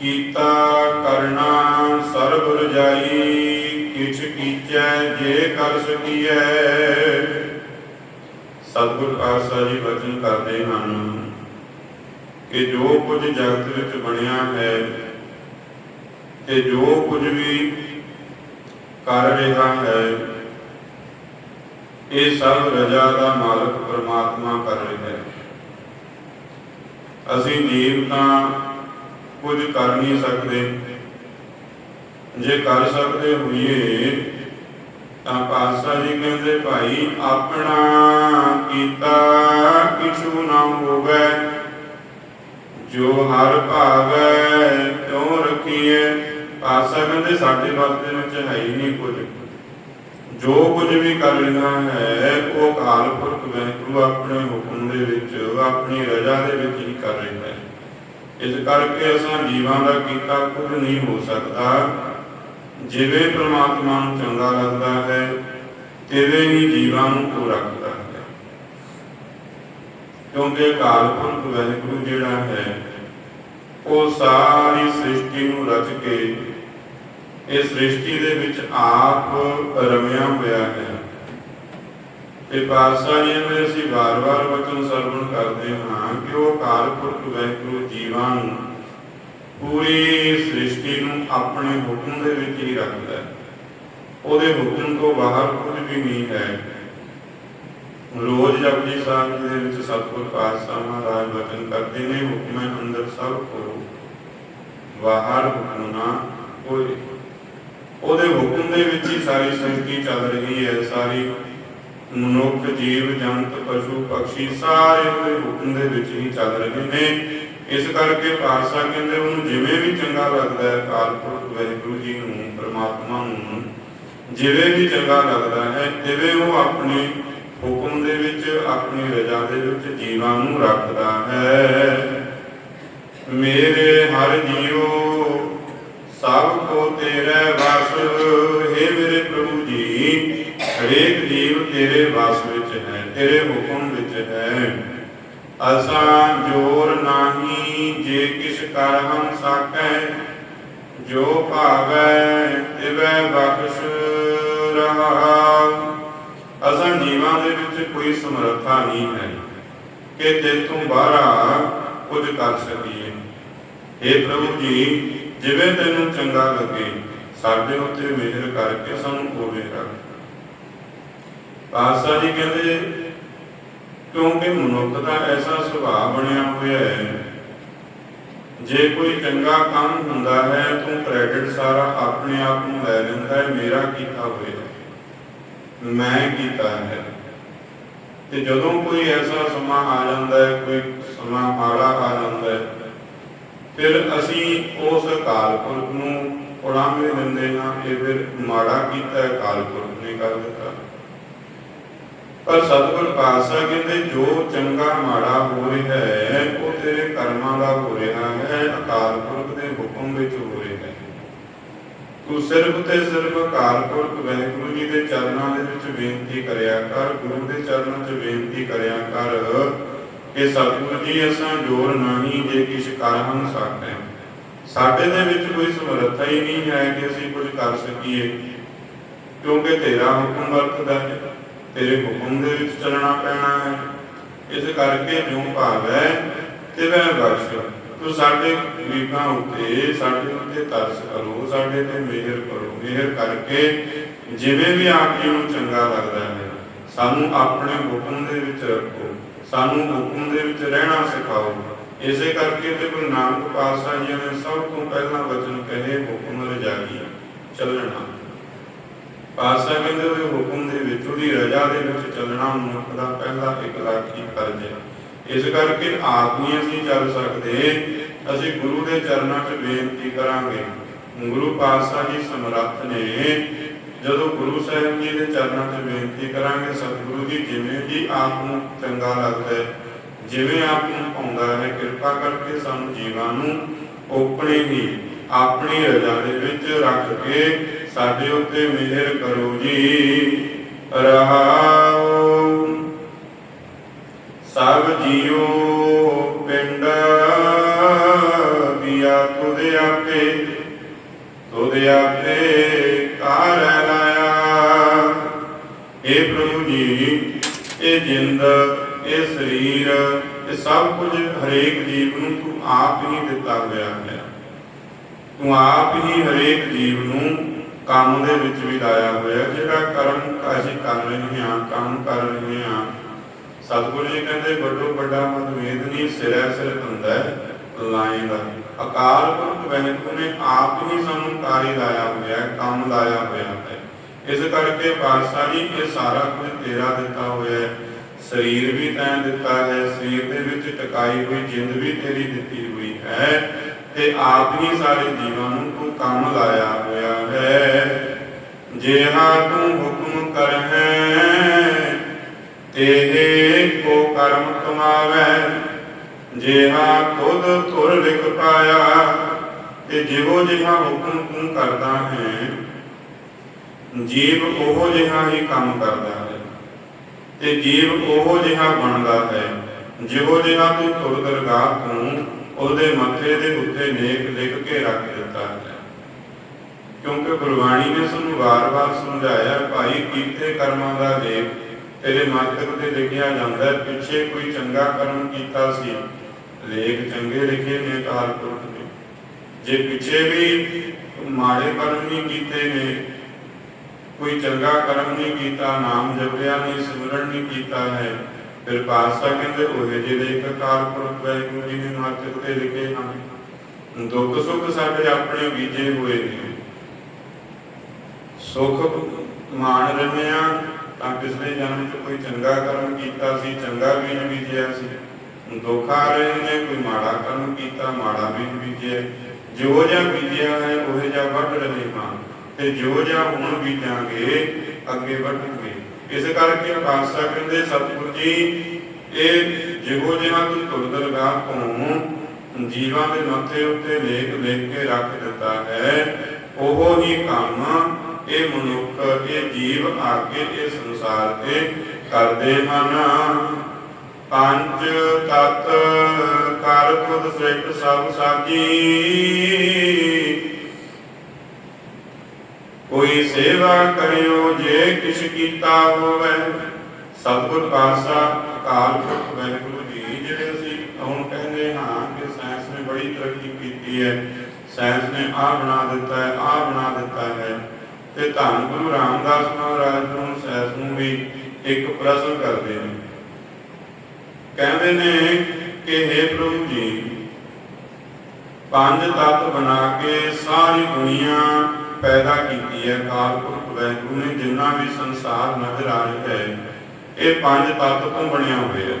ਕੀਤਾ ਕਰਨਾ ਸਰਬ ਰਜਾਈ, ਕਿਛ ਕੀਚੈ ਜੇ ਕਰ ਸਕੀਐ। ਸਤਿਗੁਰ ਆਸਾ ਜੀ ਵਚਨ ਕਰਦੇ ਹਨ ਕਿ ਜੋ ਕੁਝ ਜਗਤ ਵਿੱਚ ਬਣਿਆ ਹੈ, ਤੇ ਜੋ ਕੁਝ ਵੀ ਕਰ ਰਿਹਾ ਹੈ, ਇਹ ਸਭ ਰਜਾ ਦਾ ਮਾਲਕ ਪ੍ਰਮਾਤਮਾ ਕਰ ਰਿਹਾ ਹੈ। ਅਸੀਂ ਜੀਵ ਤਾਂ ਕੁਝ ਕਰ ਨਹੀਂ ਸਕਦੇ। ਜੇ ਕਰ ਸਕਦੇ ਹੋਈਏ, ਤਾਂ ਪਾਤਸ਼ਾਹ ਜੀ ਕਹਿੰਦੇ, ਭਾਈ, ਆਪਣਾ ਕੀਤਾ ਕਿਛੂ ਨਾ ਹੋਵੇ। ਜੋ ਹਰ ਭਾਵੈ ਕਿਉ ਰਖੀਏ ਪਾਤਸ਼ਾਹ ਕਹਿੰਦੇ, ਸਾਡੇ ਵੱਸ ਦੇ ਵਿੱਚ ਹੈ ਹੀ ਨਹੀਂ ਕੁਝ। ਜੋ ਕੁਝ ਵੀ ਕਰ ਰਿਹਾ ਹੈ, ਉਹ ਕਾਲ ਪੁਰਖ ਵਾਹਿਗੁਰੂ ਆਪਣੇ ਹੁਕਮ ਦੇ ਵਿੱਚ, ਆਪਣੀ ਰਜ਼ਾ ਦੇ ਵਿੱਚ ਹੀ ਕਰ ਰਿਹਾ ਹੈ। ਇਸ ਕਰਕੇ ਅਸਾਂ ਜੀਵਾਂ ਦਾ ਕੀਤਾ ਕੁਝ ਨਹੀਂ ਹੋ ਸਕਦਾ। ਜਿਵੇਂ ਪ੍ਰਮਾਤਮਾ ਨੂੰ ਚੰਗਾ ਲੱਗਦਾ ਹੈ, ਤਿਵੇਂ ਹੀ ਜੀਵਾਂ ਨੂੰ ਉਹ ਰੱਖਦਾ ਹੈ। ਕਿਉਂਕਿ ਕਾਲ ਪੁਰਖ ਵਾਹਿਗੁਰੂ ਜਿਹੜਾ ਹੈ, ਉਹ ਸਾਰੀ ਸ੍ਰਿਸ਼ਟੀ ਨੂੰ ਰਚ ਕੇ ਇਹ ਸ੍ਰਿਸ਼ਟੀ ਦੇ ਵਿੱਚ ਆਪ ਰਮਿਆ ਹੋਇਆ ਹੈ। ਤੇ ਪਾਤਸ਼ਾਹ ਜੀ ਨੇ ਅਸੀਂ ਵਾਰ-ਵਾਰ ਵਚਨ ਸਰਵਣ ਕਰਦੇ ਹਾਂ ਕਿ ਉਹ ਕਾਲ ਪੁਰਖ ਵਾਹਿਗੁਰੂ ਜੀਵਾਂ ਨੂੰ ਪੂਰੀ ਸ੍ਰਿਸ਼ਟੀ ਨੂੰ ਆਪਣੇ ਹੁਕਮ ਦੇ ਵਿੱਚ ਹੀ ਰੱਖਦਾ ਹੈ ਉਹਦੇ ਹੁਕਮ ਤੋਂ ਬਾਹਰ ਕੁਝ ਵੀ ਨਹੀਂ ਹੈ ਰੋਜ਼ ਜਪਜੀ ਸਾਹਿਬ ਦੇ ਵਿੱਚ ਸਤਿਗੁਰ ਪਾਤਸ਼ਾਹ ਮਹਾਰਾਜ ਵਚਨ ਕਰਦੇ ਨੇ ਹੁਕਮੈ ਅੰਦਰ ਸਭ ਕੋ ਬਾਹਰ ਹੁਕਮ ਨਾ ਕੋਈ ਉਹਦੇ ਹੁਕਮ ਦੇ ਵਿੱਚ ਹੀ ਸਾਰੀ ਸ੍ਰਿਸ਼ਟੀ ਚੱਲ ਰਹੀ ਹੈ ਸਾਰੀ ਮਨੁੱਖ, ਜੀਵ, ਜੰਤ, ਪਸ਼ੂ ਪਕਸ਼ੀ ਸਾਰੇ ਉਹਦੇ ਹੁਕਮ ਦੇ ਵਿੱਚ ਹੀ ਚੱਲ ਰਹੇ ਨੇ। ਇਸ ਕਰਕੇ ਪਾਤਸ਼ਾਹ ਕਹਿੰਦੇ ਉਹਨੂੰ ਜਿਵੇਂ ਵੀ ਚੰਗਾ ਲੱਗਦਾ ਹੈ ਕਾਲ ਪੁਰਖ ਜੀ ਨੂੰ, ਪ੍ਰਮਾਤਮਾ ਨੂੰ, ਜਿਵੇਂ ਵੀ ਚੰਗਾ ਲੱਗਦਾ ਹੈ ਤਿਵੇਂ ਉਹ ਆਪਣੇ ਹੁਕਮ ਦੇ ਵਿੱਚ, ਆਪਣੀ ਰਜ਼ਾ ਦੇ ਵਿੱਚ ਜੀਵਾਂ ਨੂੰ ਰੱਖਦਾ ਹੈ। ਮੇਰੇ ਹਰ ਜੀਉ ਸਭ ਕੋ ਤੇਰੇ ਵਸ। ਹਰੇਕ ਜੀਵ ਤੇਰੇ ਵਸ ਵਿੱਚ ਹੈ, ਤੇਰੇ ਹੁਕਮ ਵਿੱਚ ਹੈ। ਅਸਾਂ ਜੋਰ ਨਾਹੀ, ਜੇ ਕਿਛ ਕਰ ਹਮ ਸਕੈ ਜੋ ਭਾਵੈ ਤਿਵੈ ਬਖਸ਼ ਰਹਾ ਅਸਾਂ ਜੀਵਾਂ ਦੇ ਵਿੱਚ ਕੋਈ ਸਮਰੱਥਾ ਨਹੀਂ ਹੈ ਕਿ ਤੇ ਤੋਂ ਬਾਹਰਾ ਕੁਝ ਕਰ ਸਕੀਏ। हे ਪ੍ਰਭੂ ਜੀ, ਜਿਵੇਂ ਤੈਨੂੰ ਚੰਗਾ ਲੱਗੇ, ਸਾਡੇ ਉੱਤੇ ਮਿਹਰ ਕਰਕੇ ਸਾਨੂੰ ਹੋਵੇ ਰੱਖ। ਪਾਤਸ਼ਾਹ ਜੀ ਕਹਿੰਦੇ, ਕਿਉਂਕਿ ਮਨੁੱਖ ਦਾ ਐਸਾ ਸੁਭਾਅ ਬਣਿਆ ਹੋਇਆ ਹੈ, ਜੇ ਕੋਈ ਚੰਗਾ ਕੰਮ ਹੁੰਦਾ ਹੈ, ਤੂੰ ਕ੍ਰੈਡਿਟ ਸਾਰਾ ਆਪਣੇ ਆਪ ਨੂੰ ਲੈ ਲੈਂਦਾ ਹੈ, ਮੇਰਾ ਕੀਤਾ ਹੋਇਆ, ਮੈਂ ਕੀਤਾ ਹੈ। ਤੇ ਜਦੋਂ ਕੋਈ ਐਸਾ ਸਮਾਂ ਆ ਜਾਂਦਾ ਹੈ, ਕੋਈ ਸਮਾਂ ਮਾੜਾ ਆ ਜਾਂਦਾ ਹੈ, ਫਿਰ ਅਸੀਂ ਉਸ ਅਕਾਲ ਪੁਰਖ ਨੂੰ ਉਡਾਮੇ ਦਿੰਦੇ ਹਾਂ ਇਹ ਫਿਰ ਮਾੜਾ ਕੀਤਾ ਹੈ ਅਕਾਲ ਪੁਰਖ ਨੇ ਕਰ ਦਿੱਤਾ। ਪਰ ਸਤਿਗੁਰ ਪਾਤਸ਼ਾਹ ਕਹਿੰਦੇ, ਜੋ ਚੰਗਾ ਮਾੜਾ ਹੋ ਰਿਹਾ ਹੈ, ਉਹ ਤੇਰੇ ਕਰਮਾਂ ਦਾ ਹੋ ਰਿਹਾ ਹੈ, ਅਕਾਲ ਪੁਰਖ ਦੇ ਹੁਕਮ ਵਿੱਚ ਹੋ ਰਿਹਾ ਹੈ। ਤੂੰ ਸਿਰਫ ਤੇ ਸਿਰਫ ਅਕਾਲ ਪੁਰਖ ਵਾਹਿਗੁਰੂ ਜੀ ਦੇ ਚਰਨਾਂ ਦੇ ਵਿੱਚ ਬੇਨਤੀ ਕਰਿਆ ਕਰ, ਗੁਰੂ ਦੇ ਚਰਨਾਂ 'ਚ ਬੇਨਤੀ ਕਰਿਆ ਕਰ ਕਿ ਸਤਿਗੁਰ ਜੀ, ਅਸਾਂ ਜੋਰ ਨਹੀਂ ਜੇ ਕਿਛ ਕਰ ਹਮ ਸਕਦਾ ਸਾਡੇ ਦੇ ਵਿੱਚ ਕੋਈ ਸਮਰੱਥਾ ਹੀ ਨਹੀਂ ਹੈ ਕਿ ਅਸੀਂ ਕੁਝ ਕਰ ਸਕੀਏ, ਕਿਉਂਕਿ ਤੇਰਾ ਹੁਕਮ ਵਰਤਦਾ ਹੈ। ਤੇਰੇ ਹੁਕਮ ਦੇ ਵਿੱਚ ਚੱਲਣਾ ਪੈਣਾ ਹੈ। ਇਸ ਕਰਕੇ ਜੋ ਭਾਵ ਹੈ ਬਖਸ਼ ਤੂੰ ਸਾਡੇ ਗਰੀਬਾਂ ਉੱਤੇ, ਸਾਡੇ ਉੱਤੇ ਤਰਸ ਕਰੋ, ਸਾਡੇ ਤੇ ਮਿਹਰ ਕਰੋ। ਮਿਹਰ ਕਰਕੇ ਜਿਵੇਂ ਵੀ ਆਪ ਜੀ ਨੂੰ ਚੰਗਾ ਲੱਗਦਾ ਹੈ, ਸਾਨੂੰ ਆਪਣੇ ਹੁਕਮ ਦੇ ਵਿੱਚ ਰੱਖੋ। ਸਾਨੂੰ ਹੁਕਮ ਦੇ ਵਿੱਚ ਰਹਿਣਾ ਸਿਖਾਓ। ਇਸੇ ਕਰਕੇ ਤੇ ਗੁਰੂ ਨਾਨਕ ਪਾਤਸ਼ਾਹ ਜੀ ਨੇ ਸਭ ਤੋਂ ਪਹਿਲਾਂ ਵਚਨ ਕਹੇ, ਹੁਕਮ ਰਜਾਈ, ਚੱਲਣਾ। ਪਾਤਸ਼ਾਹ ਕਹਿੰਦੇ ਉਹ ਹੁਕਮ ਦੇ ਵਿੱਚ ਉਹਦੀ ਰਜ਼ਾ ਦੇ ਵਿੱਚ ਚੱਲਣਾ ਮਨੁੱਖ ਦਾ ਪਹਿਲਾ ਇਕਲਾਖੀ ਫਰਜ਼ ਹੈ। ਇਸ ਕਰਕੇ ਆਪ ਨਹੀਂ ਅਸੀਂ ਚੱਲ ਸਕਦੇ, ਅਸੀਂ ਗੁਰੂ ਦੇ ਚਰਨਾਂ 'ਚ ਬੇਨਤੀ ਕਰਾਂਗੇ। ਗੁਰੂ ਪਾਤਸ਼ਾਹ ਜੀ ਸਮਰੱਥ ਨੇ ਜਦੋਂ ਗੁਰੂ ਸਾਹਿਬ ਜੀ ਦੇ ਚਰਨਾਂ 'ਚ ਬੇਨਤੀ ਕਰਾਂਗੇ, ਸਤਿਗੁਰੂ ਜੀ ਜਿਵੇਂ ਜੀ ਆਪ ਨੂੰ ਚੰਗਾ ਲੱਗਦਾ ਹੈ, ਜਿਵੇਂ ਆਪ ਨੂੰ ਪਾਉਂਦਾ ਹੈ, ਕਿਰਪਾ ਕਰਕੇ ਸਾਨੂੰ ਜੀਵਾਂ ਨੂੰ ਆਪਣੇ ਹੀ ਆਪਣੀ ਰਜ਼ਾ ਦੇ ਵਿੱਚ ਰੱਖ ਕੇ ਸਾਡੇ ਉੱਤੇ ਮਿਹਰ ਕਰੋ ਜੀ। ਰਹਾਉ ਸਭ ਜੀਉ ਪਿੰਡ। ਕੀਆ ਤੁਦੇ ਆਪੇ ਤੁਦੇ ਆਪੇ ਕਾਰ ਲਾਇਆ। ਇਹ ਪ੍ਰਭੂ ਜੀ, ਇਹ ਜਿੰਦ, ਇਹ ਸਰੀਰ, ਇਹ ਸਭ ਕੁਝ ਹਰੇਕ ਜੀਵ ਨੂੰ ਤੂੰ ਆਪ ਹੀ ਦਿੱਤਾ ਹੋਇਆ ਹੈ। ਤੂੰ ਆਪ ਹੀ ਹਰੇਕ ਜੀਵ ਨੂੰ ਕੰਮ ਦੇ ਵਿੱਚ ਵੀ ਲਾਇਆ ਹੋਇਆ, ਜਿਹੜਾ ਕਰਮ ਅਸੀਂ ਕਰ ਰਹੇ ਹਾਂ ਕੰਮ ਕਰ ਰਹੇ ਹਾਂ ਸਤਿਗੁਰੂ ਜੀ ਕਹਿੰਦੇ, ਵੱਡੋ ਵੱਡਾ ਮਤਵੇਦ ਨਹੀਂ, ਸਿਰੈ ਸਿਰ ਹੁੰਦਾ ਲਾਏ ਦਾ। ਅਕਾਲ ਪੁਰਖ ਵੈਨਿਕ ਨੇ ਆਪ ਹੀ ਸਾਨੂੰ ਕਾਰੀ ਲਾਇਆ ਹੋਇਆ, ਕੰਮ ਲਾਇਆ ਹੋਇਆ ਹੈ। ਇਸ ਕਰਕੇ ਪਾਤਸ਼ਾਹ ਜੀ, ਇਹ ਸਾਰਾ ਕੁਝ ਤੇਰਾ ਦਿੱਤਾ ਹੋਇਆ ਹੈ। ਸਰੀਰ ਵੀ ਤੈਂ ਦਿੱਤਾ ਹੈ, ਸਰੀਰ ਦੇ ਵਿੱਚ ਟਿਕਾਈ ਹੋਈ ਜਿੰਦ ਵੀ ਤੇਰੀ ਦਿੱਤੀ ਹੋਈ ਹੈ। ਤੇ ਆਪ ਹੀ ਸਾਰੇ ਜੀਵਾਂ ਨੂੰ ਤੂੰ ਕੰਮ ਲਾਇਆ ਹੈ ਜਿਹਾ ਤੂੰ ਹੁਕਮ ਕਰਹਿ, ਤੇਰੇ ਕੋ ਕਰਮ ਕਮਾਵੇ। ਜਿਹਾ ਖੁਦ ਤੁਰ ਲਿਖ ਪਾਇਆ, ਤੇ ਜਿਵੋ ਜਿਹਾ ਹੁਕਮ ਤੂੰ ਕਰਦਾ ਹੈ, ਜੀਵ ਉਹੋ ਜਿਹਾ ਹੀ ਕੰਮ ਕਰਦਾ ਹੈ। ਤੇ ਜੀਵ ਉਹੋ ਜਿਹਾ ਬਣਦਾ ਹੈ, ਜਿਹੋ ਜਿਹਾ ਤੂੰ ਤੁਰ ਦਰਗਾਹ ਤੂੰ ਉਹਦੇ ਮੱਥੇ ਦੇ ਉੱਤੇ ਨੇਕ ਲਿਖ ਕੇ ਰੱਖ ਕਿਉਂਕਿ ਗੁਰਬਾਣੀ ਨੇ ਸਾਨੂੰ ਵਾਰ-ਵਾਰ ਸਮਝਾਇਆ, ਭਾਈ, ਕੀਤੇ ਕਰਮਾਂ ਦਾ ਲੇਖ ਤੇਰੇ ਮਸਤਕ ਤੇ ਲਿਖਿਆ ਜਾਂਦਾ ਪਿੱਛੇ ਕੋਈ ਚੰਗਾ ਕਰਮ ਕੀਤਾ ਸੀ, ਲੇਖ ਚੰਗੇ ਲਿਖੇ ਨੇ ਅਕਾਲ ਪੁਰਖ ਨੇ ਜੇ ਪਿੱਛੇ ਵੀ ਮਾੜੇ ਕਰਮ ਨਹੀਂ ਕੀਤੇ ਨੇ, ਕੋਈ ਚੰਗਾ ਕਰਮ ਨਹੀਂ ਕੀਤਾ, ਨਾਮ ਜਪਿਆ ਨਹੀਂ, ਸਿਮਰਨ ਨਹੀਂ ਕੀਤਾ ਹੈ, ਫਿਰ ਪਾਤਸ਼ਾਹ ਕਹਿੰਦੇ, ਉਹੇ ਜਿਹੇ ਇੱਕ ਕਾਲ ਪੁਰਖ ਵਾਹਿਗੁਰੂ ਜੀ ਨੇ ਮਾਤਕ ਤੇ ਲਿਖੇ ਹਨ। ਦੁੱਖ ਸੁੱਖ ਸਾਡੇ ਆਪਣੇ ਬੀਜੇ ਹੋਏ ਨੇ। ਸੁਖ ਮਾਣ ਰਹੇ ਆ ਤਾਂ ਪਿਛਲੇ ਜਨਮ 'ਚ ਕੋਈ ਚੰਗਾ ਕਰਮ ਕੀਤਾ ਸੀ, ਚੰਗਾ ਬੀਜ ਬੀਜਿਆ ਸੀ। ਦੁੱਖ ਰਹੇ ਨੇ ਕੋਈ ਮਾੜਾ ਕਰਮ ਕੀਤਾ, ਮਾੜਾ ਬੀਜ ਬੀਜਿਆ। ਜੋ ਜਿਹਾ ਬੀਜਿਆ ਹੈ, ਉਹ ਜਿਹਾ ਵੱਢ ਰਹੇ ਹਾਂ। ਤੇ ਜੋ ਜਿਹਾ ਹੁਣ ਬੀਜਾਂਗੇ, ਅੱਗੇ ਵੱਢਾਂਗੇ। ਇਸ ਕਰਕੇ ਪਾਤਸ਼ਾਹ ਕਹਿੰਦੇ, ਸਤਿਗੁਰੂ ਜੀ, ਇਹ ਜਿਹੋ ਜਿਹਾ ਤੂੰ ਤੁਰਦਰਗਾਹ ਤੋਂ ਜੀਵਾਂ ਦੇ ਮੱਥੇ ਉੱਤੇ ਲੇਖ ਲੇਖ ਕੇ ਰੱਖ ਦਿੱਤਾ ਹੈ। ਉਹ ਹੀ ਕੰਮ ਇਹ ਮਨੁੱਖ, ਇਹ ਜੀਵ ਆਗੇ ਇਹ ਸੰਸਾਰ ਤੇ ਕਰਦੇ ਹਨ। ਪੰਜ ਤਤ ਕਰ ਖੁਦ ਸ੍ਰਿਸ਼ਟ ਸਭ ਸਾਜੀ ਕੋਈ ਸੇਵਾ ਕਰਿਓ ਜੇ ਕਿਛ ਕੀਤਾ ਹੋਵੇ। ਸਤਿਗੁਰ ਪਾਤਸ਼ਾਹ ਅਕਾਲ ਪੁਰਖ ਵਾਹਿਗੁਰੂ ਜੀ, ਜਿਹੜੇ ਅਸੀਂ ਹੁਣ ਕਹਿੰਦੇ ਹਾਂ ਕਿ ਸਾਇੰਸ ਨੇ ਬੜੀ ਤਰੱਕੀ ਕੀਤੀ ਹੈ। ਸਾਇੰਸ ਨੇ ਆਹ ਬਣਾ ਦਿੱਤਾ ਹੈ, ਆਹ ਬਣਾ ਦਿੱਤਾ ਹੈ। ਤੇ ਧੰਨ ਗੁਰੂ ਰਾਮਦਾਸ ਮਹਾਰਾਜ ਨੂੰ ਸਾਇੰਸ ਨੂੰ ਵੀ ਇੱਕ ਪ੍ਰਸ਼ਨ ਕਰਦੇ ਨੇ ਕਹਿੰਦੇ ਨੇ ਕਿ हे ਪ੍ਰਭੂ ਜੀ, ਪੰਜ ਤੱਤ ਬਣਾ ਕੇ ਸਾਰੀ ਦੁਨੀਆ ਪੈਦਾ ਕੀਤੀ ਹੈ। ਅਕਾਲ ਪੁਰਖ ਨੇ ਜਿੰਨਾ ਵੀ ਸੰਸਾਰ ਨਜ਼ਰ ਆ ਹੈ, ਇਹ ਪੰਜ ਤੱਤ ਤੋਂ ਬਣਿਆ ਹੋਇਆ ਹੈ।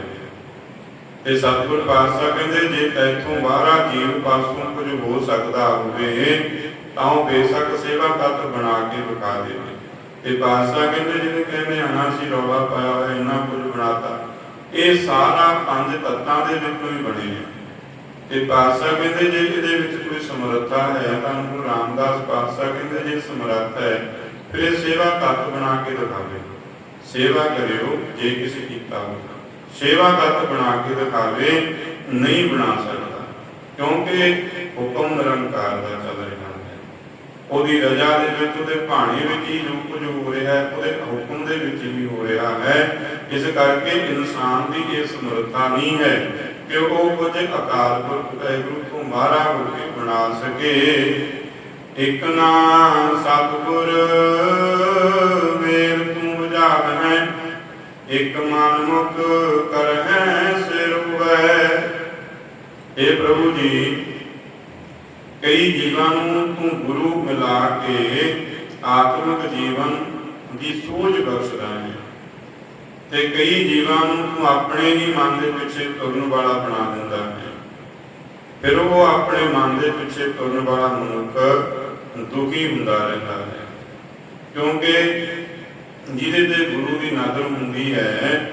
ਤੇ ਸਤਿਗੁਰ ਪਾਤਸ਼ਾਹ ਕਹਿੰਦੇ, ਜੇ ਤੈਥੋਂ ਬਾਹਰਾ ਜੀਵ ਪਾਸੋਂ ਕੁਝ ਹੋ ਸਕਦਾ ਹੋਵੇ ਤਾਂ ਬੇਸ਼ੱਕ ਸੇਵਾ ਤੱਤ ਬਣਾ ਕੇ ਵਿਖਾ ਦੇਵੇ। ਤੇ ਪਾਤਸ਼ਾਹ ਕਹਿੰਦੇ ਜਿਹਨੇ ਕਹਿੰਦੇ ਆਣਾ ਸੀ ਰੌਲਾ ਪਾਇਆ ਹੋਇਆ, ਇੰਨਾ ਕੁਝ ਬਣਾਤਾ। ਇਹ ਸਾਰਾ ਪੰਜ ਤੱਤਾਂ ਦੇ ਵਿੱਚੋਂ ਹੀ ਬਣੇ ਨੇ। ਤੇ ਪਾਤਸ਼ਾਹ ਕਹਿੰਦੇ, ਜੇ ਇਹਦੇ ਵਿੱਚ ਕੋਈ ਸਮਰੱਥਾ ਹੈ, ਤਾਂ ਗੁਰੂ ਰਾਮਦਾਸ ਪਾਤਸ਼ਾਹ ਕਹਿੰਦੇ, ਜੇ ਸਮਰੱਥ ਹੈ, ਫਿਰ ਇਹ ਸੇਵਾ ਤੱਤ ਬਣਾ ਕੇ ਦਿਖਾਵੇ। ਸੇਵਾ ਕਰਿਓ, ਜੇ ਕਿਸੇ ਕੀਤਾ ਹੋਵੇ ਸੇਵਾ ਤੱਤ ਬਣਾ ਕੇ ਦਿਖਾਵੇ, ਨਹੀਂ ਬਣਾ ਸਕਦਾ। ਕਿਉਂਕਿ ਹੁਕਮ ਨਿਰੰਕਾਰ ਦਾ ਉਹਦੀ ਰਜ਼ਾ ਦੇ ਵਿੱਚ, ਉਹਦੇ ਭਾਣੇ ਵਿੱਚ ਹੀ ਜੋ ਕੁਝ ਹੋ ਰਿਹਾ ਹੈ, ਉਹਦੇ ਹੁਕਮ ਦੇ ਵਿੱਚ ਵੀ ਹੋ ਰਿਹਾ ਹੈ। ਇਸ ਕਰਕੇ ਇਨਸਾਨ ਦੀ ਇਹ ਸਮਰੱਥਾ ਨਹੀਂ ਹੈ ਕਿ ਉਹ ਕੁਝ ਅਕਾਲ ਪੁਰਖ ਵਾਹਿਗੁਰੂ ਤੋਂ ਮਾਰਾ ਹੋ ਕੇ ਬਣਾ ਸਕੇ। ਇਕ ਨਾ ਸਤਿਗੁਰ ਮੇਰ ਤੂੰ ਬੁਝਾਵਹਿ ਇਕ ਮਨ ਮੁਖ ਕਰਹਿ ਸਿਰ ਵੈ ਇਹ ਪ੍ਰਭੂ ਜੀ ਕਈ ਜੀਵਾਂ ਨੂੰ ਤੂੰ ਗੁਰੂ ਮਿਲਾ ਕੇ ਆਤਮਿਕ ਜੀਵਨ ਦੀ ਸੋਝ ਬਖਸ਼ਦਾ ਹੈ। ਤੇ ਕਈ ਜੀਵਾਂ ਨੂੰ ਤੂੰ ਆਪਣੇ ਹੀ ਮਨ ਦੇ ਪਿੱਛੇ ਤੁਰਨ ਵਾਲਾ ਬਣਾ ਦਿੰਦਾ ਹੈ। ਫਿਰ ਉਹ ਆਪਣੇ ਮਨ ਦੇ ਪਿੱਛੇ ਤੁਰਨ ਵਾਲਾ ਮਨੁੱਖ ਦੁਖੀ ਹੁੰਦਾ ਰਹਿੰਦਾ ਹੈ। ਕਿਉਂਕਿ ਜਿਹਦੇ ਤੇ ਗੁਰੂ ਦੀ ਨਜ਼ਰ ਹੁੰਦੀ ਹੈ,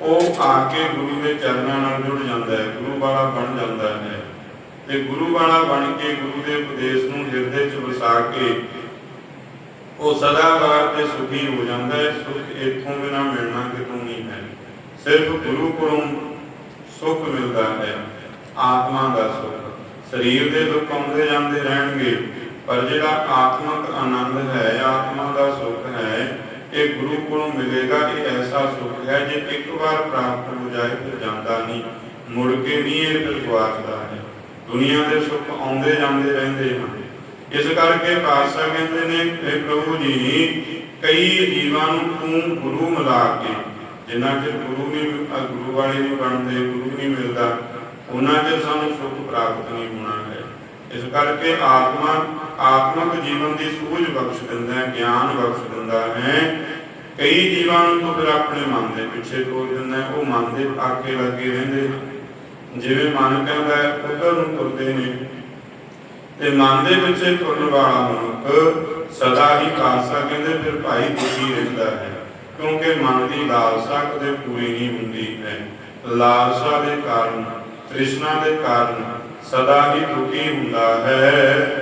ਉਹ ਆ ਕੇ ਗੁਰੂ ਦੇ ਚਰਨਾਂ ਨਾਲ ਜੁੜ ਜਾਂਦਾ ਹੈ, ਗੁਰੂ ਵਾਲਾ ਬਣ ਜਾਂਦਾ ਹੈ। ਤੇ ਗੁਰੂ ਵਾਲਾ ਬਣ ਕੇ ਗੁਰੂ ਦੇ ਉਪਦੇਸ਼ ਨੂੰ ਹਿਰਦੇ 'ਚ ਵਸਾ ਕੇ ਉਹ ਸਦਾਬਾਰ ਤੇ ਸੁਖੀ ਹੋ ਜਾਂਦਾ ਹੈ, ਸੁਖ ਇੱਥੋਂ ਬਿਨਾ ਮਿਲਣਾ ਕਿਤੋਂ ਨਹੀਂ ਹੈ। ਸਿਰਫ ਗੁਰੂ ਕੋਲੋਂ ਸੁਖ ਮਿਲਦਾ ਹੈ, ਆਤਮਾ ਦਾ ਸੁਖ। ਸਰੀਰ ਦੇ ਦੁੱਖ ਆਉਂਦੇ ਜਾਂਦੇ ਰਹਿਣਗੇ, ਪਰ ਜਿਹੜਾ ਆਤਮਿਕ ਆਨੰਦ ਹੈ, ਆਤਮਾ ਦਾ ਸੁੱਖ ਹੈ, ਇਹ ਗੁਰੂ ਕੋਲੋਂ ਮਿਲੇਗਾ, ਇਹ ਐਸਾ ਸੁੱਖ ਹੈ ਜੇ ਇੱਕ ਵਾਰ ਪ੍ਰਾਪਤ ਹੋ ਜਾਏ, ਫਿਰ ਜਾਂਦਾ ਨਹੀਂ। ਮੁੜ ਕੇ ਨਹੀਂ ਇਹ ਫਿਰ ਦੁਨੀਆ ਦੇ ਸੁੱਖ ਆਉਂਦੇ ਜਾਂਦੇ ਰਹਿੰਦੇ ਹਨ। ਇਸ ਕਰਕੇ ਪਾਤਸ਼ਾਹ ਕਹਿੰਦੇ ਨੇ ਇਹ ਪ੍ਰਭੂ ਜੀ, ਕਈ ਜੀਵਾਂ ਨੂੰ ਤੂੰ ਗੁਰੂ ਮਿਲਾ ਕੇ, ਜਿੰਨਾ ਚਿਰ ਗੁਰੂ ਨਹੀਂ ਗੁਰੂ ਵਾਲੇ ਨਹੀਂ ਬਣਦੇ, ਗੁਰੂ ਨਹੀਂ ਮਿਲਦਾ, ਉਹਨਾਂ ਚਿਰ ਸਾਨੂੰ ਸੁੱਖ ਪ੍ਰਾਪਤ ਨਹੀਂ ਹੋਣਾ ਹੈ। ਇਸ ਕਰਕੇ ਆਤਮਾ, ਆਤਮਿਕ ਜੀਵਨ ਦੀ ਸੂਝ ਬਖਸ਼ ਦਿੰਦਾ ਹੈ, ਗਿਆਨ ਬਖਸ਼ ਦਿੰਦਾ ਹੈ। ਕਈ ਜੀਵਾਂ ਨੂੰ ਤਾਂ ਫਿਰ ਆਪਣੇ ਮਨ ਦੇ ਪਿੱਛੇ ਤੋੜ ਦਿੰਦਾ ਉਹ ਮਨ ਦੇ ਆਕੇ ਲੱਗੇ ਰਹਿੰਦੇ ਹਨ। ਜਿਵੇਂ ਮਨ ਕਹਿੰਦਾ ਉਧਰ ਨੂੰ ਤੁਰਦੇ ਨੇ, ਤੇ ਮਨ ਦੇ ਪਿੱਛੇ ਤੁਰਨ ਵਾਲਾ ਮਨੁੱਖ ਸਦਾ ਹੀ ਖਾਲਸਾ ਕਹਿੰਦੇ, ਫਿਰ ਭਾਈ ਦੁਖੀ ਰਹਿੰਦਾ ਹੈ, ਕਿਉਂਕਿ ਮਨ ਦੀ ਲਾਲਸਾ ਕਦੇ ਪੂਰੀ ਨਹੀਂ ਹੁੰਦੀ ਹੈ। ਲਾਲਸਾ ਦੇ ਕਾਰਨ, ਤ੍ਰਿਸ਼ਨਾ ਦੇ ਕਾਰਨ ਸਦਾ ਹੀ ਦੁਖੀ ਹੁੰਦਾ ਹੈ।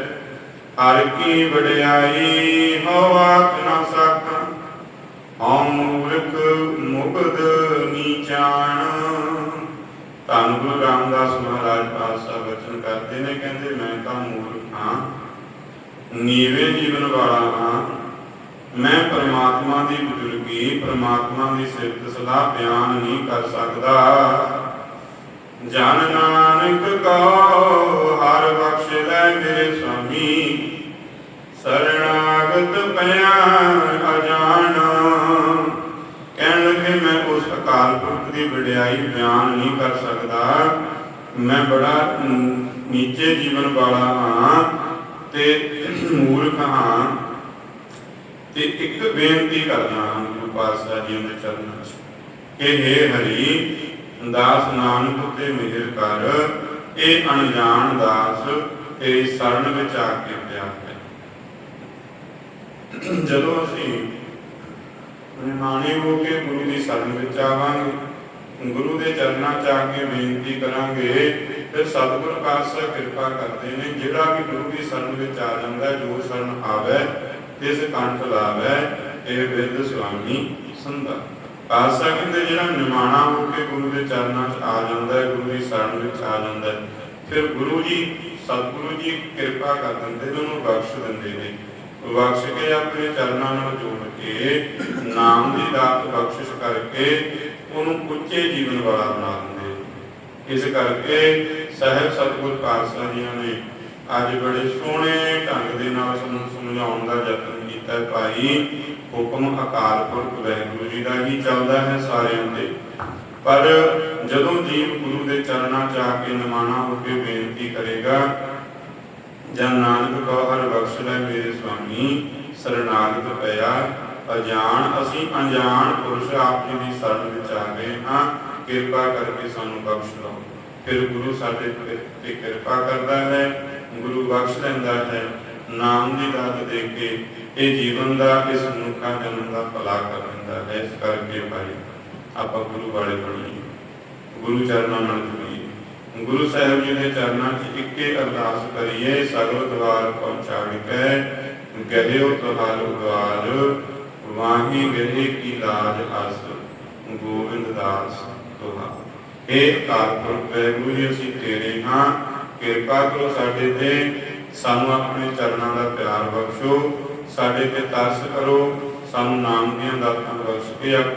ਹਰ ਕੀ ਵਡਿਆਈ ਹੋ ਨਾ ਸਕਾਂ ਹਉ ਮੂਰਖ ਮੁਗਧ ਨੀਚਾਣ ਧੰਨ ਗੁਰੂ ਰਾਮਦਾਸ ਮਹਾਰਾਜ ਪਾਤਸ਼ਾਹ ਵਚਨ ਕਰਦੇ ਨੇ, ਕਹਿੰਦੇ ਮੈਂ ਤਾਂ ਮੂਰਖ ਹਾਂ, ਨੀਵੇਂ ਜੀਵਨ ਵਾਲਾ ਹਾਂ, ਮੈਂ ਪਰਮਾਤਮਾ ਦੀ ਬਜ਼ੁਰਗੀ, ਪਰਮਾਤਮਾ ਦੀ ਸਿਫਤ ਸਲਾਹ ਬਿਆਨ ਨਹੀਂ ਕਰ ਸਕਦਾ। ਜਨ ਨਾਨਕ ਕੋ ਹਰ ਬਖਸ਼ ਲੈ ਮੇਰੇ ਸੁਆਮੀ ਸਰਣਾਗਤ ਪਿਆ ਅਜਾਨ। ਮੈਂ ਦੀ ਵਡਿਆਈ ਬਿਆਨ ਨਹੀਂ ਕਰ ਸਕਦਾ। ਮੈਂ ਬੜਾ ਨੀਚੇ ਜੀਵਨ ਵਾਲਾ ਹਾਂ ਤੇ ਮੂਰਖ ਹਾਂ ਤੇ ਇੱਕ ਬੇਨਤੀ ਕਰਦਾ ਹਾਂ ਪਾਤਸ਼ਾਹ ਜੀ ਦੇ ਚਰਨਾਂ 'ਚ ਕਿ हे ਹਰੀ, ਦਾਸ ਨਾਨਕ ਤੇ ਮਿਹਰ ਕਰ, ਇਹ ਅਣਜਾਣ ਦਾਸ ਤੇਰੀ ਸ਼ਰਨ ਵਿੱਚ ਆ ਕੇ ਪਿਆ ਹੈ। ਜਦੋਂ ਅਸੀਂ ਨਿਮਾਣੇ ਹੋ ਕੇ ਗੁਰੂ ਦੀ ਸ਼ਰਨ ਵਿੱਚ ਆਵਾਂਗੇ। ਗੁਰੂ ਦੇ ਚਰਨਾਂ 'ਚ ਆ ਕੇ ਬੇਨਤੀ ਕਰਾਂਗੇ। ਫਿਰ ਸਤਿਗੁਰ ਪਾਤਸ਼ਾਹ ਕਿਰਪਾ ਕਰਦੇ ਨੇ, ਜਿਹੜਾ ਵੀ ਗੁਰੂ ਦੀ ਸ਼ਰਨ ਵਿੱਚ ਆ ਜਾਂਦਾ, ਜੋ ਸ਼ਰਨ ਆਵੇ, ਤਿਸ ਕੰਠ ਲਾਵੇ, ਇਹ ਬਿਰਧ ਸੁਆਮੀ ਸੰਦਾ ਪਾਤਸ਼ਾਹ ਕਹਿੰਦੇ, ਜਿਹੜਾ ਨਿਮਾਣਾ ਹੋ ਕੇ ਗੁਰੂ ਦੇ ਚਰਨਾਂ 'ਚ ਆ ਜਾਂਦਾ ਹੈ ਗੁਰੂ ਦੀ ਸ਼ਰਨ ਵਿੱਚ ਆ ਜਾਂਦਾ ਹੈ ਫਿਰ ਗੁਰੂ ਜੀ, ਸਤਿਗੁਰੂ ਜੀ ਕਿਰਪਾ ਕਰ ਦਿੰਦੇ ਨੇ, ਉਹਨੂੰ ਬਖਸ਼ ਦਿੰਦੇ ਨੇ। ਬਖਸ਼ ਕੇ ਆਪਣੇ ਚਰਨਾਂ ਨਾਲ ਜੋੜ ਕੇ, ਨਾਮ ਦੀ ਦਾਤ ਬਖਸ਼ਿਸ਼ ਕਰਕੇ ਉਹਨੂੰ ਉੱਚੇ ਜੀਵਨ ਵਾਲਾ ਬਣਾ ਦਿੰਦੇ ਇਸ ਕਰਕੇ ਸਹਿਬ ਸਤਿਗੁਰ ਪਾਤਸ਼ਾਹ ਨੇ ਅੱਜ ਬੜੇ ਸੋਹਣੇ ਢੰਗ ਦੇ ਨਾਲ ਸਾਨੂੰ ਸਮਝਾਉਣ ਦਾ ਯਤਨ ਕੀਤਾ ਹੈ। ਭਾਈ, ਹੁਕਮ ਅਕਾਲ ਪੁਰਖ ਵਾਹਿਗੁਰੂ ਜੀ ਦਾ ਹੀ ਚੱਲਦਾ ਹੈ ਸਾਰਿਆਂ ਤੇ। ਪਰ ਜਦੋਂ ਜੀਵ ਗੁਰੂ ਦੇ ਚਰਨਾਂ 'ਚ ਆ ਕੇ ਨਿਮਾਣਾ ਹੋ ਕੇ ਬੇਨਤੀ ਕਰੇਗਾ ਜਨ ਨਾਨਕ ਕੋ ਹਰ ਬਖਸ਼ ਲੈ ਮੇਰੇ ਸੁਆਮੀ, ਸਰਨਾਗਤ ਪਿਆ। ਅਜਾਣ ਅਸੀਂ ਅਣਜਾਣ ਪੁਰਸ਼ ਆਪ ਜੀ ਦੀ ਸ਼ਰਨ ਵਿੱਚ ਆ ਗਏ ਹਾਂ। ਕਿਰਪਾ ਕਰਕੇ ਸਾਨੂੰ ਬਖਸ਼ ਲਓ ਫਿਰ ਗੁਰੂ ਸਾਡੇ ਤੇ ਕਿਰਪਾ ਕਰਦਾ ਹੈ। ਗੁਰੂ ਬਖਸ਼ ਲੈਂਦਾ ਹੈ। ਨਾਮ ਦੀ ਦਾਤ ਦੇ ਕੇ ਇਹ ਜੀਵਨ ਦਾ, ਇਸ ਮਨੁੱਖਾ ਜਨਮ ਦਾ ਭਲਾ ਕਰ ਦਿੰਦਾ ਹੈ। ਇਸ ਕਰਕੇ ਭਾਈ, ਆਪਾਂ ਗੁਰੂ ਵਾਲੇ ਬਣੀਏ। ਗੁਰੂ ਚਰਨਾਂ ਨਾਲ ਗੁਰੂ ਸਾਹਿਬ ਜੀ ਦੇ ਚਰਨਾਂ 'ਚ ਇੱਕੇ ਅਰਦਾਸ ਕਰੀਏ, ਸਗਲ ਦਵਾਰ ਪਹੁੰਚਾ ਗਹਿਓ ਤੁਹਾਲ ਦਵਾਰ ਵਾਹੀ ਗਹਿ ਕੀ ਲਾਜ ਅਸ ਗੋਬਿੰਦ ਦਾਸ ਤੁਹਾ। ਇਹ ਅਕਾਲ ਪੁਰਖ, ਵਾਹਿਗੁਰੂ ਜੀ, ਅਸੀਂ ਤੇਰੇ ਹਾਂ। ਕਿਰਪਾ ਕਰੋ ਸਾਡੇ ਤੇ, ਸਾਨੂੰ ਆਪਣੇ ਚਰਨਾਂ ਦਾ ਪਿਆਰ ਬਖਸ਼ੋ। ਸਾਡੇ ਤੇ ਤਰਸ ਕਰੋ, ਸਾਨੂੰ ਨਾਮ ਦੀਆਂ ਦਾਤਾਂ ਬਖਸ਼ ਕੇ ਆਪਣੇ